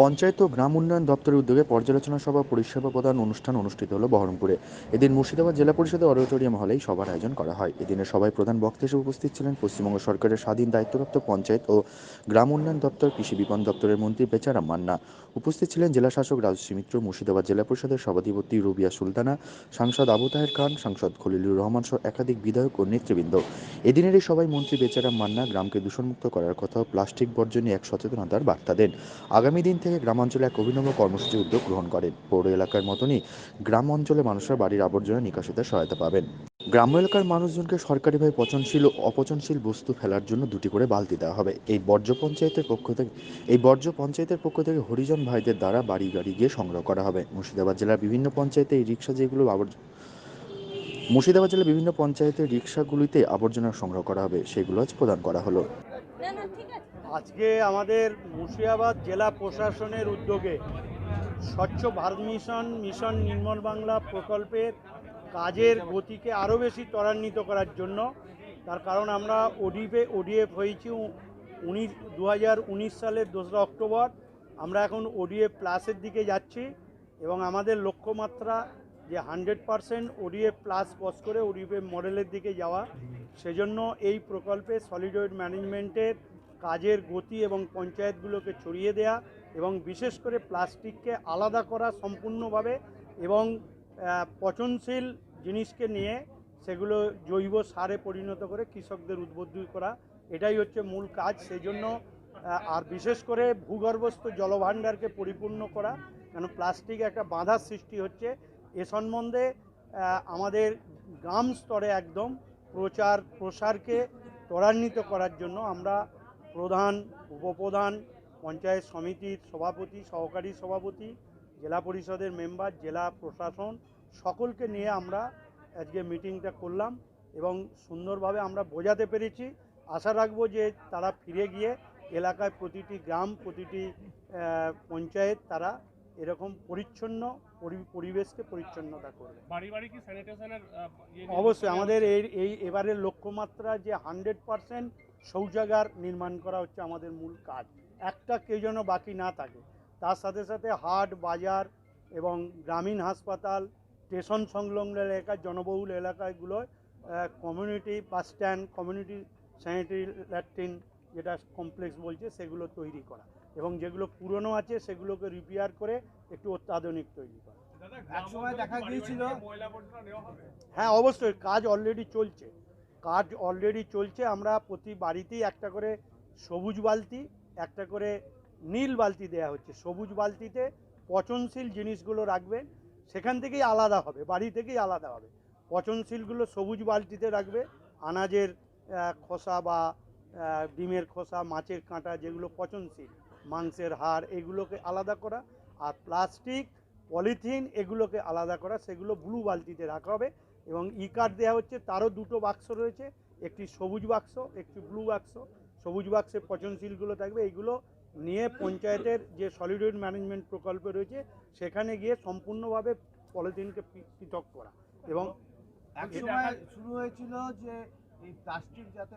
পঞ্চায়েত ও গ্রাম উন্নয়ন দপ্তরের উদ্যোগে পর্যালোচনা সভা পরিষেবা প্রদান অনুষ্ঠান অনুষ্ঠিত হলো বহরমপুরে। এদিন মুর্শিদাবাদ জেলা পরিষদের অডিটোরিয়াম হলেই সভার আয়োজন করা হয়। এদিনের সভায় প্রধান বক্তা হিসেবে উপস্থিত ছিলেন পশ্চিমবঙ্গ সরকারের স্বাধীন দায়িত্বপ্রাপ্ত পঞ্চায়েত ও গ্রাম উন্নয়ন দপ্তর, কৃষি বিপণন দপ্তরের মন্ত্রী বেচারাম মান্না। উপস্থিত ছিলেন জেলা শাসক রাজশ্রী মিত্র, মুর্শিদাবাদ জেলা পরিষদের সভাধিপতি রুবিয়া সুলতানা, সাংসদ আবু তাহের খান, সাংসদ খলিলুর রহমান সহ একাধিক বিধায়ক ও নেতৃবৃন্দ। এদিনের এই সভায় মন্ত্রী বেচারাম মান্না গ্রামকে দূষণমুক্ত করার কথা প্লাস্টিক বর্জন এক সচেতনতার বার্তা দেন। আগামী দিন থেকে গ্রামাঞ্চলে এক অভিনব কর্মসূচি উদ্যোগ গ্রহণ করেন। পৌর এলাকার মতনই গ্রাম অঞ্চলে মানুষেরা বাড়ির আবর্জনা নিকাশিতে সহায়তা পাবেন। গ্রাম্য এলাকার মানুষজনকে সরকারিভাবে পচনশীল ও অপচনশীল বস্তু ফেলার জন্য দুটি করে বালতি দেওয়া হবে। এই বর্জ্য পঞ্চায়েতের পক্ষ থেকে এই বর্জ্য পঞ্চায়েতের পক্ষ থেকে হরিজন ভাইদের দ্বারা বাড়ি গাড়ি গিয়ে সংগ্রহ করা হবে। মুর্শিদাবাদ জেলার বিভিন্ন পঞ্চায়েতে এই রিক্সা যেগুলো আবর্জনা মুর্শিদাবাদ জেলার বিভিন্ন পঞ্চায়েতের রিক্সাগুলিতে আবর্জনা সংগ্রহ করা হবে, সেগুলো আজ প্রদান করা হলো। আজকে আমাদের মুর্শিদাবাদ জেলা প্রশাসনের উদ্যোগে স্বচ্ছ ভারত মিশন মিশন নির্মল বাংলা প্রকল্পের কাজের গতিকে আরও বেশি ত্বরান্বিত করার জন্য। তার কারণ আমরা ওডিএফে ওডিএফ হয়েছি উনিশ দু সালের দোসরা অক্টোবর। আমরা এখন ওডিএফ প্লাসের দিকে যাচ্ছি এবং আমাদের লক্ষ্যমাত্রা যে হান্ড্রেড পারসেন্ট ওডিএফ প্লাস বস করে ওডিএফ মডেলের দিকে যাওয়া। সেজন্য এই প্রকল্পে সলিড ওয়েট ম্যানেজমেন্টের কাজের গতি এবং পঞ্চায়েতগুলোকে ছড়িয়ে দেয়া এবং বিশেষ করে প্লাস্টিককে আলাদা করা সম্পূর্ণভাবে এবং পচনশীল জিনিসকে নিয়ে সেগুলো জৈব সারে পরিণত করে কৃষকদের উদ্বুদ্ধ করা, এটাই হচ্ছে মূল কাজ। সেই জন্য আর বিশেষ করে ভূগর্ভস্থ জলভাণ্ডারকে পরিপূর্ণ করা, কেন প্লাস্টিক একটা বাধার সৃষ্টি হচ্ছে। এ সম্বন্ধে আমাদের গ্রাম স্তরে একদম প্রচার প্রসারকে ত্বরান্বিত করার জন্য আমরা প্রধান, উপপ্রধান, পঞ্চায়েত সমিতির সভাপতি, সহকারী সভাপতি, জেলা পরিষদের মেম্বার, জেলা প্রশাসন সকলকে নিয়ে আমরা আজকে মিটিংটা করলাম এবং সুন্দরভাবে আমরা বোঝাতে পেরেছি। আশা রাখব যে তারা ফিরে গিয়ে এলাকায় প্রতিটি গ্রাম, প্রতিটি পঞ্চায়েত তারা এরকম পরিচ্ছন্ন পরি- পরিবেশকে পরিচ্ছন্নতা করবে। বাড়ি বাড়ি কি স্যানিটেশনের অবশ্যই আমাদের এই এই এবারের লক্ষ্যমাত্রা যে হান্ড্রেড পারসেন্ট শৌচাগার নির্মাণ করা হচ্ছে আমাদের মূল কাজ। একটা কেউ যেন বাকি না থাকে। তার সাথে সাথে হাট বাজার এবং গ্রামীণ হাসপাতাল স্টেশন সংলগ্ন এলাকা জনবহুল এলাকাগুলোয় community bus stand community sanitary latrine যেটা কমপ্লেক্স বলছে সেগুলো তৈরি করা। এবং যেগুলো পুরনো আছে সেগুলোকে রিপেয়ার করে একটু অত্যাধুনিক তৈরি করা। হ্যাঁ অবশ্যই কাজ অলরেডি চলছে। কাজ অলরেডি চলছে আমরা প্রতি বাড়িতেই একটা করে সবুজ বালতি একটা করে নীল বালতি দেয়া হচ্ছে। সবুজ বালতিতে পচনশীল জিনিসগুলো রাখবেন সেখান থেকেই আলাদা হবে বাড়ি থেকেই আলাদা হবে। পচনশীলগুলো সবুজ বালতিতে রাখবে আনাজের খোসা বা ডিমের খোসা মাছের কাঁটা যেগুলো পচনশীল। মাংসের হাড় এগুলোকে আলাদা করা আর প্লাস্টিক পলিথিন এগুলোকে আলাদা করা সেগুলো ব্লু বালতিতে রাখা হবে এবং ই কার্ড দেওয়া হচ্ছে তারও দুটো বাক্স রয়েছে একটি সবুজ বাক্স একটি ব্লু বাক্স সবুজ বাক্সে পচনশীলগুলো থাকবে এইগুলো নিয়ে পঞ্চায়েতের যে সলিড ওয়েট ম্যানেজমেন্ট প্রকল্প রয়েছে সেখানে গিয়ে সম্পূর্ণভাবে পলিথিনকে পৃথক করা এবং এক সময় শুরু হয়েছিল যে এই প্লাস্টিক যাতে